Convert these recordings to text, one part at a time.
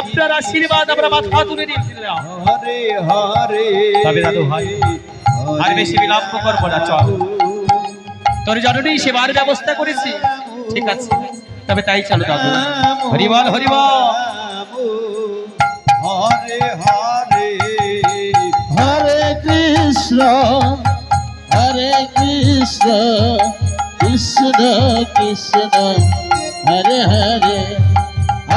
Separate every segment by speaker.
Speaker 1: আপনার আশীর্বাদ আমরা মাথা তুলে দিয়েছিলাম আর বেশি বিলম্ব করবো না চল তোর জননী সেবার ব্যবস্থা করেছি ঠিক আছে তবে তাই চালু দাদু হরিবল হরিবল
Speaker 2: হরে হরে
Speaker 3: হরে কৃষ্ণ হরে কৃষ্ণ কৃষ্ণ কৃষ্ণ হরে হরে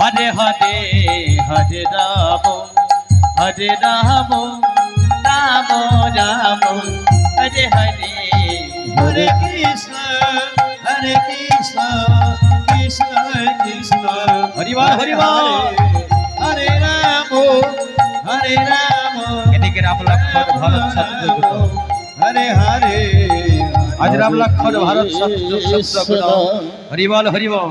Speaker 4: হরে হরে হরে রাম হরে রাম রাম রাম হরে হরে
Speaker 5: হরে কৃষ্ণ হরে কৃষ্ণ কৃষ্ণ কৃষ্ণ
Speaker 1: হরিবা হরিবা
Speaker 5: হরে রাম হরে রাম
Speaker 1: এদিকে রাম লক্ষণ ভরত সত্য হরে হরে আজ রাম লক্ষণ ভারত সত্য হরিবল হরিবল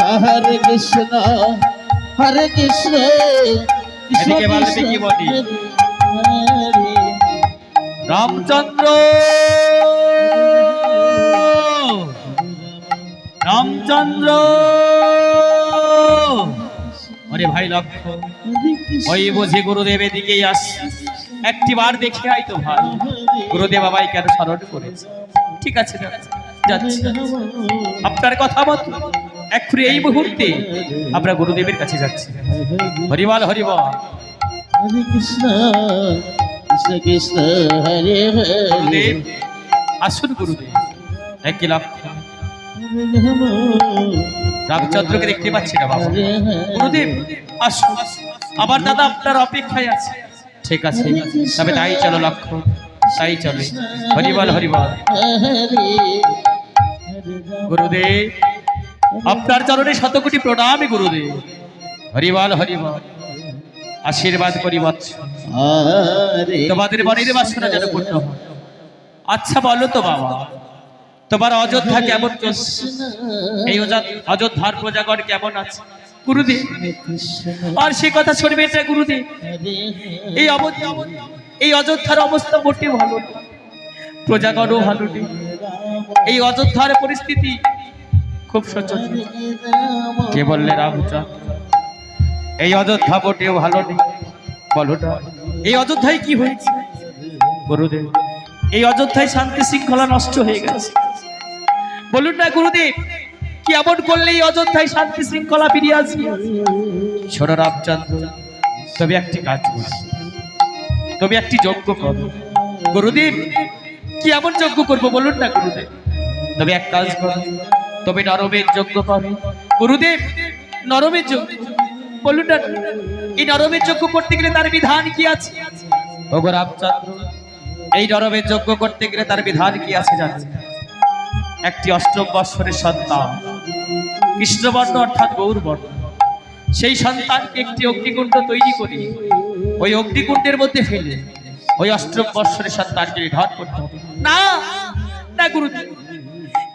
Speaker 3: হরে কৃষ্ণ হরে কৃষ্ণ
Speaker 1: রামচন্দ্র রামচন্দ্র ওরে ভাই লক্ষ্য ওই বোঝে গুরুদেবের দিকেই আস একটি বার দেখে আই তো ভাই গুরুদেব বাবাই কেন স্মরণ করেছে ঠিক আছে যাচ্ছি আপনার কথা মতো এক্ষুনি এই মুহূর্তে আমরা গুরুদেবের কাছে যাচ্ছি হরিবল হরিবল
Speaker 3: কৃষ্ণ কৃষ্ণ কৃষ্ণ
Speaker 1: আসুন গুরুদেব এক রামচন্দ্রকে দেখতে পাচ্ছি না বাবা গুরুদেব আসুন আবার দাদা আপনার অপেক্ষায় আছে ঠিক আছে তবে তাই চলো লক্ষ্য তাই চলো হরিবল হরিবল গুরুদেব আপনার চরণে শত কোটি প্রণাম গুরুদেব হরিবাল হরিবাল আশীর্বাদ করি বৎস তোমাদের বাড়ির বাসনা যেন পূর্ণ আচ্ছা বলো তো বাবা তোমার অযোধ্যা কেমন চলছে এই অযোধ্যার প্রজাগণ কেমন আছে গুরুদেব আর সে কথা শুনবে এটা গুরুদেব এই এই অযোধ্যার অবস্থা মোটে ভালো প্রজাগণও ভালো এই অযোধ্যার পরিস্থিতি খুব সুন্দর কে বললে রামচন্দ্র এই অযোধ্যা বটে ভালো নেই বলোটা এই অযোধ্যায় কি হয়েছে গুরুদেব এই অযোধ্যায় শান্তি শৃঙ্খলা নষ্ট হয়ে গেছে বলুন না গুরুদেব কি এমন করলে এই অযোধ্যায় শান্তি শৃঙ্খলা ফিরিয়ে আসবে ছোট রামচন্দ্র তবে একটি কাজ করছি তবে একটি যজ্ঞ করো গুরুদেব কি এমন যজ্ঞ করবো বলুন না গুরুদেব তবে এক কাজ করো তবে নরমের যজ্ঞ করে গুরুদেব নরমের যজ্ঞ বলুন না এই নরমের যজ্ঞ করতে গেলে তার বিধান কি আছে ভগো রামচন্দ্র এই নরমের যজ্ঞ করতে গেলে তার বিধান কি আছে জান একটি অষ্টম বৎসরের সন্তান কৃষ্ণবর্ণ অর্থাৎ গৌরবর্ণ সেই সন্তানকে একটি অগ্নিকুণ্ড তৈরি করি ওই অগ্নিকুণ্ডের মধ্যে ফেলে ওই অষ্টম বৎসরের সন্তানকে ঘর করতে হবে না না গুরুদেব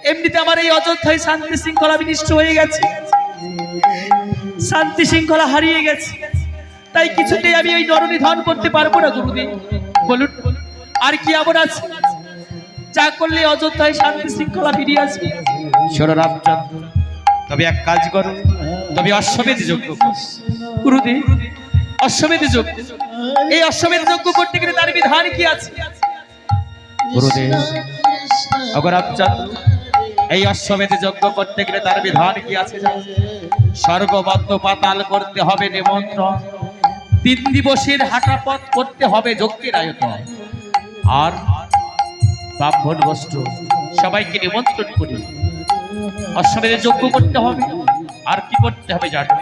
Speaker 1: এমনিতে আমার এই অযোধ্যায় শান্তি শৃঙ্খলা বিনিষ্ট হয়ে গেছে শান্তি শৃঙ্খলা হারিয়ে গেছে তাই কিছুতেই আমি ওই নরণি ধন করতে পারবো না গুরুদিন বলুন আর কি এমন আছে যা করলে অযোধ্যায় শান্তি শৃঙ্খলা ফিরিয়ে আসবে সৌররামচন্দ্র তবে এক কাজ করো তবে অশ্বমেধ যজ্ঞ গুরুদিন অশ্বমেধ যোগ্য এই অশ্বমেধ যজ্ঞ করতে গেলে তার বিধান কি আছে গুরুদেব অগরামচন্দ্র এই অশ্বমেধ যজ্ঞ করতে গেলে তার বিধান কি আছে স্বর্গবদ্ধ পাতাল করতে হবে নিমন্ত্রণ তিন দিবসের হাঁটাপথ করতে হবে যজ্ঞের আয়োজন আর ব্রাহ্মণ বস্ত্র সবাইকে নিমন্ত্রণ করি অশ্বমেধ যজ্ঞ করতে হবে আর কি করতে হবে জানো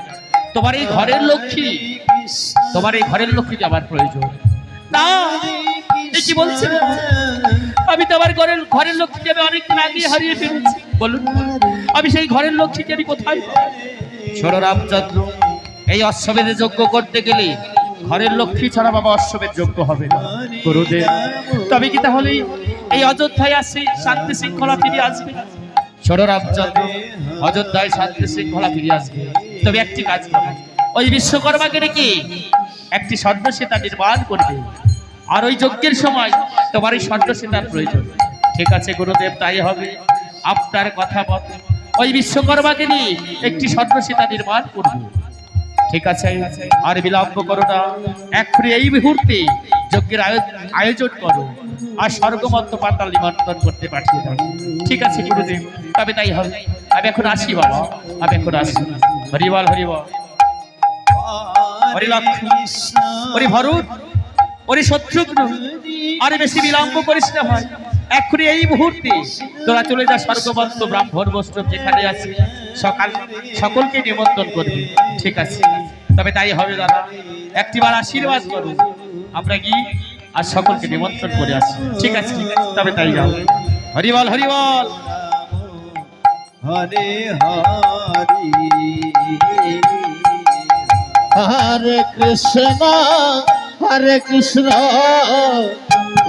Speaker 1: তোমার এই ঘরের লক্ষ্মী তোমার এই ঘরের লক্ষ্মী যাবার প্রয়োজন না কি বলছে আমি তো আমার ঘরের ঘরের লক্ষ্মীকে আমি অনেকদিন আগে হারিয়ে ফেলেছি বলুন আমি সেই ঘরের লক্ষ্মীকে আমি কোথায় রামচন্দ্র এই অশ্বমেধে যজ্ঞ করতে গেলে ঘরের লক্ষ্মী ছাড়া বাবা অশ্বমেধ যজ্ঞ হবে না গুরুদেব তবে কি তাহলে এই অযোধ্যায় আসে শান্তি শৃঙ্খলা ফিরে আসবে রামচন্দ্র অযোধ্যায় শান্তি শৃঙ্খলা ফিরে আসবে তবে একটি কাজ ওই বিশ্বকর্মাকে রেখে একটি তা নির্মাণ করবে আর ওই যজ্ঞের সময় তোমারই সন্ন্যসীতার প্রয়োজন ঠিক আছে গুরুদেব তাই হবে আপনার কথা মত ওই বিশ্বকর্মাকে নিয়ে একটি সন্ন্যসীতা নির্মাণ করব ঠিক আছে আর বিলম্ব করো না এক্ষুনি এই মুহূর্তে যজ্ঞের আয়োজন করো আর স্বর্গমত্ত পাতাল নিমন্ত্রণ করতে পাঠিয়ে দাও ঠিক আছে গুরুদেব তবে তাই হবে আমি এখন আসি বাবা আমি এখন আসি হরিবল হরিবল হরিলক্ষ্মী হরি ভরুণ হরি শত্রুঘ্ন আরে বেশি বিলম্ব করিস না ভাই এক্ষুনি এই মুহূর্তে তোরা চলে যা স্বর্গবন্ত ব্রাহ্মণ বস্ত্র যেখানে আছে সকাল সকলকে নিমন্ত্রণ করবি ঠিক আছে তবে তাই হবে দাদা একটিবার আশীর্বাদ করুন আমরা কি আর সকলকে নিমন্ত্রণ করে আসি ঠিক আছে তবে তাই যাও হরিবল হরিবল
Speaker 3: হরে হরি হরে কৃষ্ণ হরে কৃষ্ণ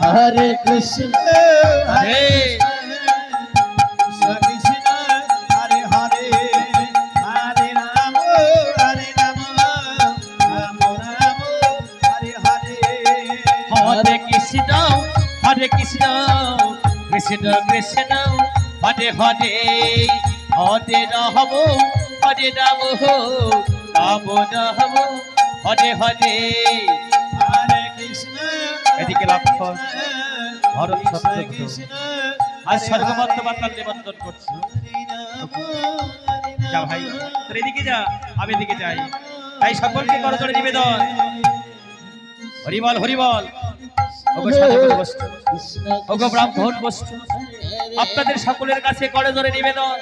Speaker 5: হরে কৃষ্ণ হরে কৃষ্ণ হরে কৃষ্ণ কৃষ্ণ কৃষ্ণ হরে হরে হরে রহব হরে রাম রাম
Speaker 4: রাম হরে হরে
Speaker 1: এদিকে লাভ ভরত সত্যগ্র আজ সর্বমত্ত বার্তার নিবন্ধন করছি যা ভাই তোর এদিকে যা আমি এদিকে যাই তাই সকলকে করে করে নিবেদন হরিবল হরিবল ওগো ব্রাহ্মণ বস্তু আপনাদের সকলের কাছে করে ধরে নিবেদন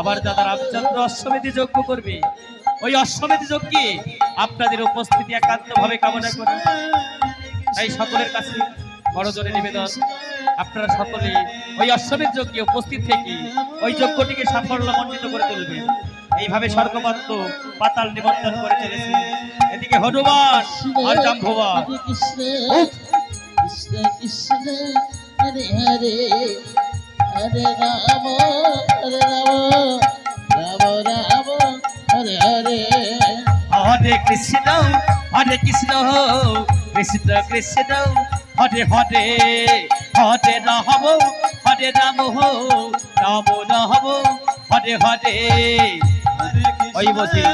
Speaker 1: আবার দাদা রামচন্দ্র অশ্বমেধি যজ্ঞ করবে ওই অশ্বমেধি যজ্ঞে আপনাদের উপস্থিতি একান্তভাবে কামনা করবে তাই সকলের কাছে বড় জোরে নিবেদন আপনারা সকলে ওই অশ্বমের যজ্ঞে উপস্থিত থেকে ওই যজ্ঞটিকে সাফল্য সাফল্যমণ্ডিত করে তুলবেন এইভাবে স্বর্গমত্ত পাতাল নিবন্ধন করে চলেছে এদিকে হনুমান আর জম্ভবান কৃষ্ণ
Speaker 3: কৃষ্ণ রাম রাম রাম
Speaker 4: হরে কৃষ্ণ হরে কৃষ্ণ কৃষ্ণ কৃষ্ণ হরে হরে হরে নহব হরে রাম হো রাম নহব হরে হরে
Speaker 1: ওই বসি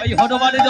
Speaker 1: ওই হনুমানের